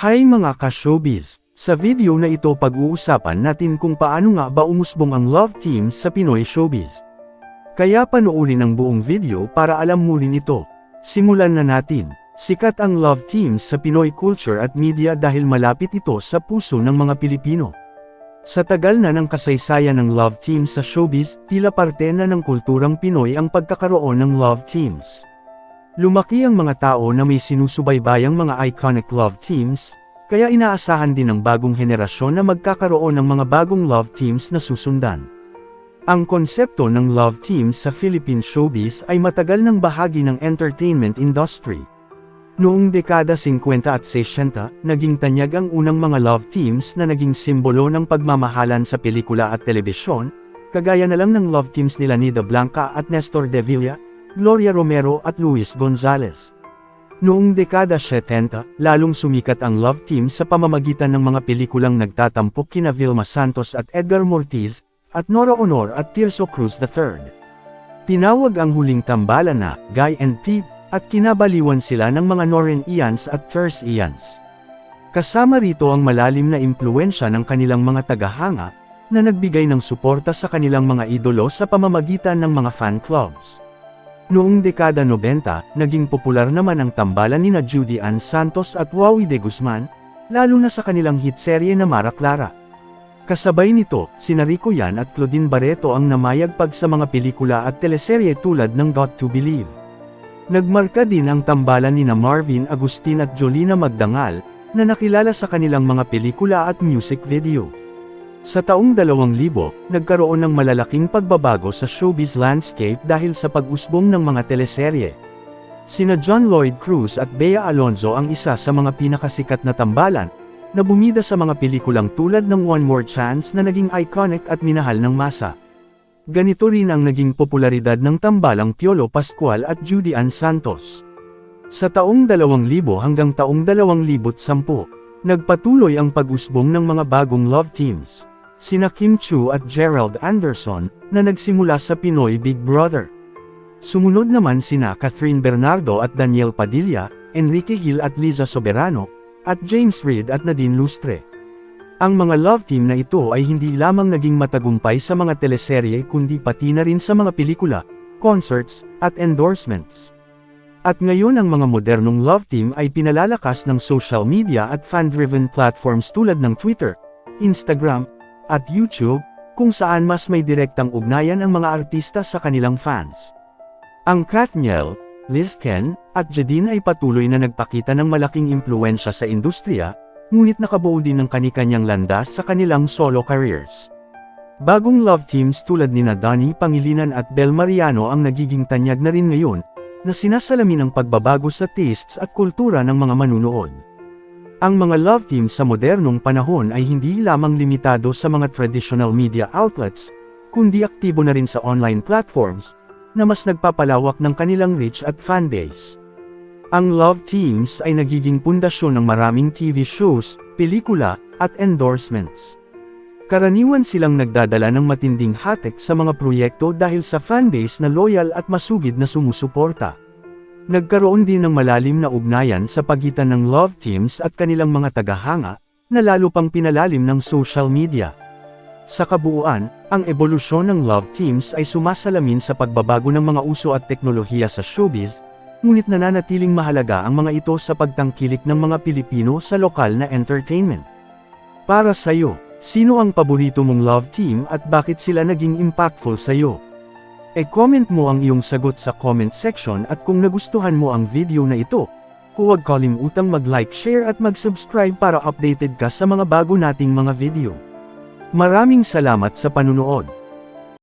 Hi mga ka-showbiz! Sa video na ito pag-uusapan natin kung paano nga ba umusbong ang love team sa Pinoy showbiz. Kaya panoorin ang buong video para alam mo rin ito. Simulan na natin. Sikat ang love teams sa Pinoy culture at media dahil malapit ito sa puso ng mga Pilipino. Sa tagal na ng kasaysayan ng love teams sa showbiz, tila parte na ng kulturang Pinoy ang pagkakaroon ng love teams. Lumaki ang mga tao na may sinusubaybayang mga iconic love teams, kaya inaasahan din ng bagong henerasyon na magkakaroon ng mga bagong love teams na susundan. Ang konsepto ng love teams sa Philippine showbiz ay matagal ng bahagi ng entertainment industry. Noong dekada 50 at 60, naging tanyag ang unang mga love teams na naging simbolo ng pagmamahalan sa pelikula at telebisyon, kagaya na lang ng love teams nila Nida Blanca at Nestor De Villa, Gloria Romero at Luis Gonzalez. Noong dekada 70, lalong sumikat ang love team sa pamamagitan ng mga pelikulang nagtatampok kina Vilma Santos at Edgar Mortiz, at Nora Honor at Tirso Cruz III. Tinawag ang huling tambalan na Guy and Pete, at kinabaliwan sila ng mga Noren Ians at First Ians. Kasama rito ang malalim na impluensya ng kanilang mga tagahanga, na nagbigay ng suporta sa kanilang mga idolo sa pamamagitan ng mga fan clubs. Noong dekada 90, naging popular naman ang tambalan ni na Judy Ann Santos at Wawi de Guzman, lalo na sa kanilang hit serye na Mara Clara. Kasabay nito, sina Rico Yan at Claudine Barreto ang namayagpag sa mga pelikula at teleserye tulad ng Got to Believe. Nagmarka din ang tambalan ni na Marvin Agustin at Jolina Magdangal, na nakilala sa kanilang mga pelikula at music video. Sa taong 2000, nagkaroon ng malalaking pagbabago sa showbiz landscape dahil sa pag-usbong ng mga teleserye. Sina John Lloyd Cruz at Bea Alonzo ang isa sa mga pinakasikat na tambalan, na bumida sa mga pelikulang tulad ng One More Chance na naging iconic at minahal ng masa. Ganito rin ang naging popularidad ng tambalang Piolo Pascual at Judy Ann Santos. Sa taong 2000 hanggang taong 2010, nagpatuloy ang pag-usbong ng mga bagong love teams. Sina Kim Chu at Gerald Anderson, na nagsimula sa Pinoy Big Brother. Sumunod naman sina Catherine Bernardo at Daniel Padilla, Enrique Gil at Liza Soberano, at James Reid at Nadine Lustre. Ang mga love team na ito ay hindi lamang naging matagumpay sa mga teleserye kundi pati na rin sa mga pelikula, concerts, at endorsements. At ngayon ang mga modernong love team ay pinalalakas ng social media at fan-driven platforms tulad ng Twitter, Instagram, at YouTube, kung saan mas may direktang ugnayan ang mga artista sa kanilang fans. Ang Katniel, Liz Ken, at Jadine ay patuloy na nagpakita ng malaking impluensya sa industriya, ngunit nakabuo din ng kanikanyang landas sa kanilang solo careers. Bagong love teams tulad ni na Donnie Pangilinan at Bel Mariano ang nagiging tanyag na rin ngayon, na sinasalamin ang pagbabago sa tastes at kultura ng mga manunood. Ang mga love teams sa modernong panahon ay hindi lamang limitado sa mga traditional media outlets, kundi aktibo na rin sa online platforms, na mas nagpapalawak ng kanilang reach at fanbase. Ang love teams ay nagiging pundasyon ng maraming TV shows, pelikula, at endorsements. Karaniwan silang nagdadala ng matinding hatek sa mga proyekto dahil sa fanbase na loyal at masugid na sumusuporta. Nagkaroon din ng malalim na ugnayan sa pagitan ng love teams at kanilang mga tagahanga, na lalo pang pinalalim ng social media. Sa kabuuan, ang ebolusyon ng love teams ay sumasalamin sa pagbabago ng mga uso at teknolohiya sa showbiz, ngunit nananatiling mahalaga ang mga ito sa pagtangkilik ng mga Pilipino sa lokal na entertainment. Para sa'yo, sino ang paborito mong love team at bakit sila naging impactful sa'yo? E-comment mo ang iyong sagot sa comment section at kung nagustuhan mo ang video na ito, huwag kalimutang mag-like, share at mag-subscribe para updated ka sa mga bago nating mga video. Maraming salamat sa panunood.